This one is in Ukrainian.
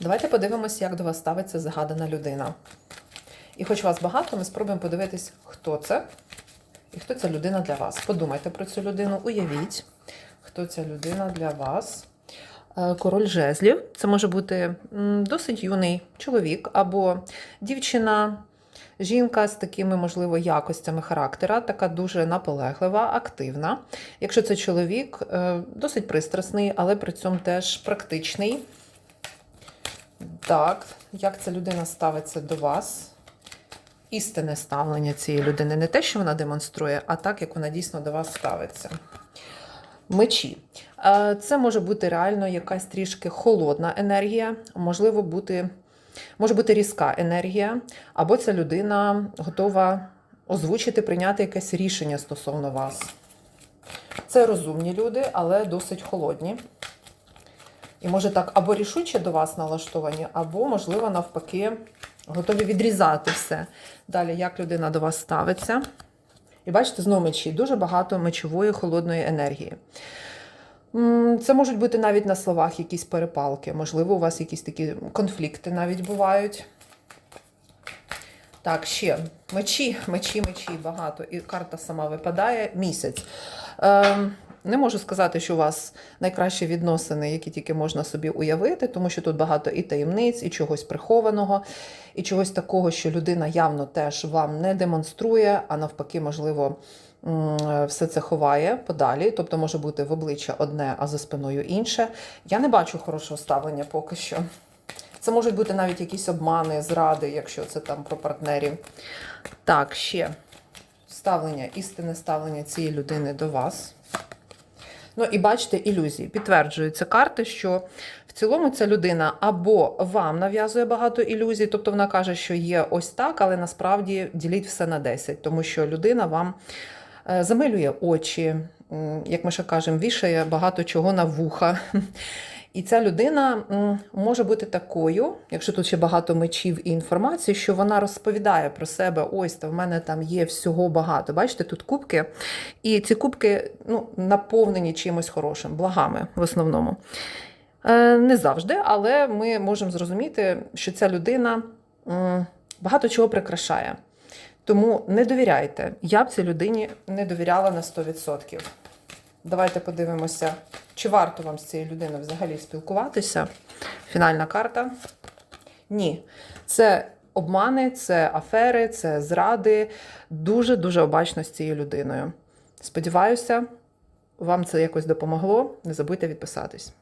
Давайте подивимося, як до вас ставиться загадана людина. І хоч вас багато, ми спробуємо подивитись, хто це і хто ця людина для вас. Подумайте про цю людину, уявіть, хто ця людина для вас. Е, Король жезлів. Це може бути досить юний чоловік або дівчина, жінка з такими, можливо, якостями характера, така дуже наполеглива, активна. Якщо це чоловік, е, досить пристрасний, але при цьому теж практичний. Так, як ця людина ставиться до вас? Істинне ставлення цієї людини. Не те, що вона демонструє, а так, як вона дійсно до вас ставиться. Мечі. Е, Це може бути реально якась трішки холодна енергія, можливо, бути, може бути різка енергія, або ця людина готова озвучити, прийняти якесь рішення стосовно вас. Це розумні люди, але досить холодні. І може так або рішуче до вас налаштовані, або, можливо, навпаки, готові відрізати все. Далі, як людина до вас ставиться. І бачите, знову мечі, дуже багато мечової холодної енергії. Це можуть бути навіть на словах якісь перепалки. Можливо, у вас якісь такі конфлікти навіть бувають. Так, ще мечі, мечі, мечі багато. І карта сама випадає місяць. Ем, не можу сказати, що у вас найкращі відносини, які тільки можна собі уявити, тому що тут багато і таємниць, і чогось прихованого, і чогось такого, що людина явно теж вам не демонструє, а навпаки, можливо, все це ховає подалі. Тобто може бути в обличчя одне, а за спиною інше. Я не бачу хорошого ставлення поки що. Це можуть бути навіть якісь обмани, зради, якщо це там про партнерів. Так, ще ставлення, істинне ставлення цієї людини до вас. Ну і бачите, ілюзії. Підтверджуються карти, що в цілому ця людина або вам нав'язує багато ілюзій, тобто вона каже, що є ось так, але насправді діліть все на 10, тому що людина вам е, замилює очі, як ми ще кажемо, вішає багато чого на вуха. І ця людина може бути такою, якщо тут ще багато мечів і інформації, що вона розповідає про себе: ось та в мене там є всього багато. Бачите, тут кубки, і ці кубки ну, наповнені чимось хорошим, благами в основному. Е, Не завжди, але ми можемо зрозуміти, що ця людина багато чого прикрашає. Тому не довіряйте. Я б цій людині не довіряла на 100%. Давайте подивимося, чи варто вам з цією людиною взагалі спілкуватися. Фінальна карта. Ні. Це обмани, це афери, це зради. Дуже-дуже обачно з цією людиною. Сподіваюся, вам це якось допомогло. Не забудьте відписатись.